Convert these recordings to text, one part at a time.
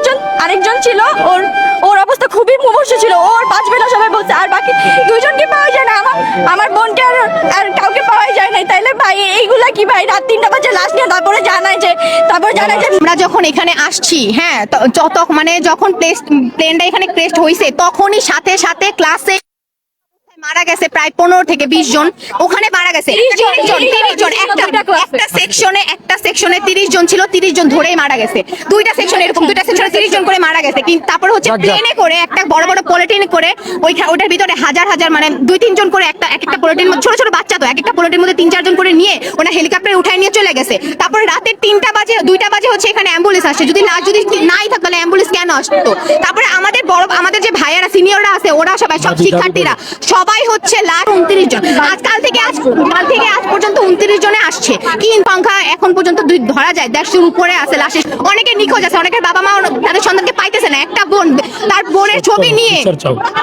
আরেকজন আরেকজন ছিল, ওর ওর অবস্থা খুবই মুমর্ষ ছিল। ওর পাঁচ বেলা সবাই বলছে, আর বাকি দুইজনকে পাওয়া যায় না। আমার আমার বোনকে আর আর কাউকে পাওয়াই যায় নাই তাইলে ভাই, এইগুলা কি ভাই? রাত তিনটা বাজে লাশ নিয়ে তারপরে জানায় যে, তারপরে জানায় যে আমরা যখন এখানে আসছি হ্যাঁ যত মানে যখন প্লেস প্লেনটা এখানে ক্রেস্ট হয়েছে তখনই সাথে সাথে ক্লাসে মারা গেছে প্রায় পনেরো থেকে বিশ জন। ওখানে মারা গেছে জন, 30 জন 30 জন একটা সেকশনে একটা সেকশনে তিরিশ জন ছিল তিরিশ জন ধরেই মারা গেছে। দুইটা সেকশন এরকম দুইটা সেকশনে তিরিশ জন করে মারা গেছে। কিন্তু তারপরে হচ্ছে প্লেনে করে একটা বড় বড় পলিটিন করে ওই ওটার ভিতরে হাজার হাজার মানে দুই তিনজন করে একটা এক একটা পলিটিন ছোট ছোট বাচ্চা তো এক একটা পলিটির মধ্যে তিন চারজন করে নিয়ে ওনা হেলিকপ্টারে উঠায় নিয়ে চলে গেছে। তারপরে রাতের তিনটা বাজে দুইটা বাজে হচ্ছে এখানে অ্যাম্বুলেন্স আসছে। যদি না যদি নাই থাকতো তাহলে অ্যাম্বুলেন্স কেন আসতো? তারপরে আমাদের বড় আমাদের যে ভাইয়ারা সিনিয়ররা আছে ওরা সবাই সব শিক্ষার্থীরা সবাই হচ্ছে লাস্ট উনত্রিশ জন। আজকাল থেকে আজ কাল থেকে আজ পর্যন্ত উনত্রিশ জনে আসছে। কি সংখ্যা এখন পর্যন্ত দুই ধরা যায়। দেড়শোর উপরে আছে লাশে অনেকে নিখোঁজ আছে অনেকের বাবা মা তাদের সন্তানকে পাইতেছে না। একটা বোন তার বোনের ছবি নিয়ে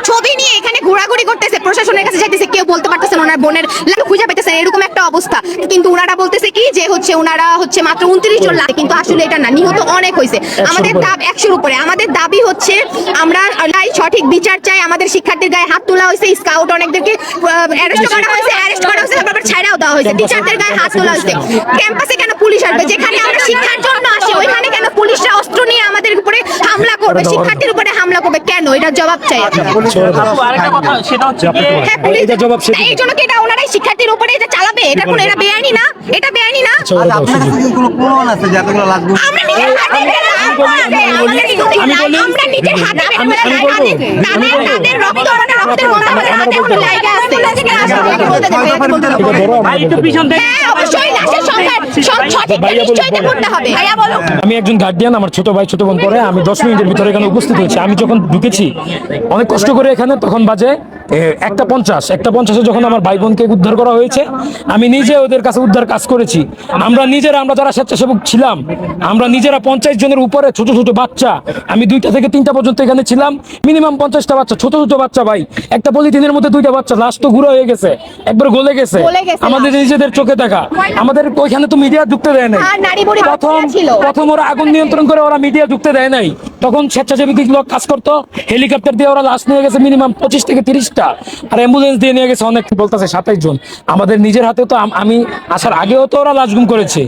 ছবি নিয়ে এখানে ঘোরাঘুরি করতেছে প্রশাসনের কাছে যাইতেছে কেউ বলতে পারতেছে না ওনার বোনের লাশ খুঁজে পেতেছে না, এরকম একটা অবস্থা। কিন্তু ওনারা বলতেছে কি যে হচ্ছে ওনারা হচ্ছে মাত্র উনত্রিশ জন লাগে কিন্তু আসলে এটা না নিহত অনেক হয়েছে। আমাদের। দাবি একশোর উপরে। আমাদের দাবি হচ্ছে আমরা নাই সঠিক বিচার চাই আমাদের শিক্ষার্থীর গায়ে হাত তোলা হয়েছে স্কাউট অনেকদেরকে অ্যারেস্ট করা হয়েছে অ্যারেস্ট করা হয়েছে তারপর ছাড়াও দেওয়া হয়েছে। টিচারদের গায়ে হাত তোলা হয়েছে। ক্যাম্পাসে কেন পুলিশ আসবে? যেখানে আমরা শিক্ষার জন্য আসি ওইখানে কেন পুলিশরা অস্ত্র নিয়ে আমাদের উপরে হামলা করবে? শিক্ষার্থীর উপরে হামলা করবে? কেন? এটার জবাব চাই। আরেকটা কথা সেটা হচ্ছে হ্যাঁ, এটা জবাব সে এই জন্য কি এটা ওনারাই শিক্ষার্থীর উপরে এটা চালাবে? এটা কোনো এটা বেআইনি না? এটা বেআইনি না? ওরা দাও, আপনার কাছে কোনো প্রমাণ আছে যে এতগুলো লাগবে আমরা নিজের হাতে আমি মানে হ্যাঁ, একজন গার্ডিয়ান আমার ছোট ভাই ছোট বোন পরে আমি দশ মিনিটের ভিতরে এখানে উপস্থিত হয়েছি। আমি যখন ঢুকেছি অনেক কষ্ট করে এখানে তখন বাজে একটা পঞ্চাশ একটা পঞ্চাশে যখন আমার ভাই বোনকে উদ্ধার করা হয়েছে আমি নিজে ওদের কাছে উদ্ধার কাজ করেছি। আমরা নিজেরা আমরা যারা স্বেচ্ছাসেবক ছিলাম আমরা নিজেরা পঞ্চাশ জনের উপরে ছোট ছোট বাচ্চা আমি দুইটা থেকে তিনটা পর্যন্ত এখানে ছিলাম মিনিমাম পঞ্চাশটা বাচ্চা ছোট ছোট বাচ্চা ভাই একটা পলিথিনের মধ্যে দুইটা বাচ্চা লাস্ট তো ঘুরে হয়ে গেছে একবার গলে গেছে আমাদের নিজেদের চোখে দেখা আমাদের ওইখানে তো মিডিয়া ঢুকতে দেয় নাই। আর প্রথম প্রথম ওরা আগুন নিয়ন্ত্রণ করে ওরা মিডিয়া ঢুকতে দেয় নাই। তখন স্বেচ্ছাসেবী লোক কাজ করতো হেলিকপ্টার দিয়ে ওরা লাশ নিয়ে গেছে মিনিমাম পঁচিশ থেকে তিরিশটা। আর অ্যাম্বুলেন্স দিয়ে নিয়ে গেছে অনেক বলতেছে সাতাইশ জন। আমাদের নিজের হাতে তো আমি আসার আগেও তো ওরা লাশ গুম করেছে।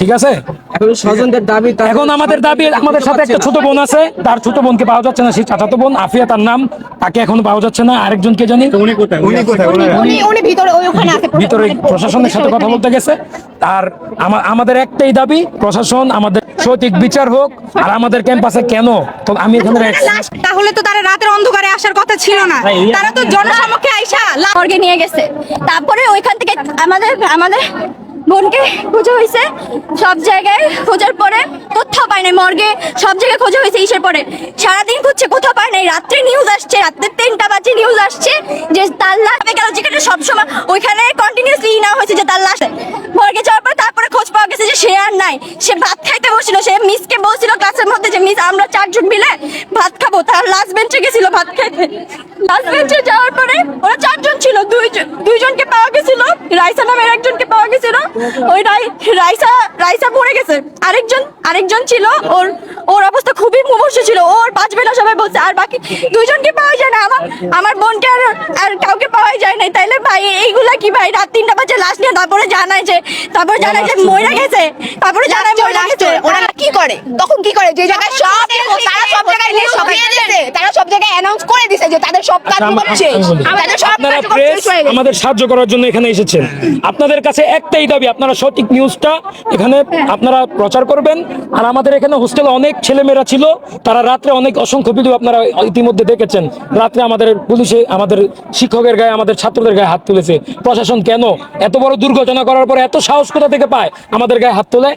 ঠিক আছে? এখন স্বজনদের দাবি তাদের এখন আমাদের দাবি আমাদের সাথে একটা ছোট বোন আছে তার ছোট বোনকে পাওয়া যাচ্ছে না সেই চাচাতো বোন আফিয়া তার নাম তাকে এখনও পাওয়া যাচ্ছে না আরেকজনকে জানি। উনি কোথায়? উনি উনি ভিতরে ভিতরে প্রশাসনের সাথে কথা বলতে গেছে। আর আমাদের একটাই দাবি প্রশাসন আমাদের সঠিক বিচার হোক আর আমাদের ক্যাম্পাসে কেন? তো আমি এখানে তাহলে তো তারা রাতের অন্ধকারে আসার কথা ছিল না। তারা তো জনসমক্ষে আইসা লাহোরকে নিয়ে গেছে। তারপরে ওইখান থেকে আমাদের আমাদের বোনকে খোঁজা হয়েছে। সব জায়গায় খোঁজার পরে কোথাও পায় নাই, মর্গে সব জায়গায় খোঁজা হয়েছে ইসের পরে। সারাদিন খুঁজছে, কোথাও পায় নাই। রাত্রে নিউজ আসছে, রাত্রে তিনটা বাজে নিউজ আসছে যে তার লাশ গেল, যেখানে সবসময় ওইখানে কন্টিনিউসলি না হয়েছে যে তার লাশ। মর্গে যাওয়ার পরে তারপরে খোঁজ পাওয়া গেছে যে সে আর নাই। সে ভাত খাইতে বসছিল, সে মিসকে বলছিল ক্লাসের মধ্যে যে মিস আমরা চারজন মিলে ভাত খাব। তার লাস্ট বেঞ্চে গেছিল ভাত খাইতে। লাস্ট বেঞ্চে যাওয়ার পরে ওরা চারজন ছিল দুইজন দুইজনকে পাওয়া গেছিল রাইসা নামের একজনকে পাওয়া গেছিল ওই রাই- রাইসা রাইসা পড়ে গেছে। আরেকজন আরেকজন ছিল ওর ওর অবস্থা খুবই মুমূর্ষ ছিল। ওর বাঁচবে না সবাই বলছে আর বাকি দুইজনকে পাওয়া যায় না। আমার আমার বোনকে আর আর কাউকে পাওয়া যায় নাই তাইলে ভাই এইগুলা কি ভাই? রাত তিনটা বাজে লাশ নিয়ে তারপরে জানায় যে তারপরে জানায় যে মরে গেছে। তারপরে জানায় মরে গেছে। ওরা কি করে? তখন কি করে? যে জায়গায় সব তারা সব জায়গায় নিয়ে সবাই দিয়েছে তারা সব জায়গায় অ্যানাউন্স করে দিয়েছে যে তাদের সব কাজ আচ্ছা, তাদের সব শেষ হয়ে গেছে। আমাদের সাহায্য করার জন্য এখানে এসেছেন। আপনাদের কাছে একটাই দাবি আপনারা সঠিক নিউজটা এখানে আপনারা প্রচার করবেন। আর আমাদের এখানে হোস্টেলে অনেক ছেলেমেয়েরা ছিল তারা রাত্রে অনেক অসংখ্য ভিডিও আপনারা ইতিমধ্যে দেখেছেন। রাত্রে আমাদের পুলিশে আমাদের শিক্ষকের গায়ে আমাদের ছাত্রদের গায়ে হাত তুলেছে। প্রশাসন কেন এত বড় দুর্ঘটনা করার পরে এত সাহস কোথা থেকে পায়? আমাদের গায়ে হাত তোলে।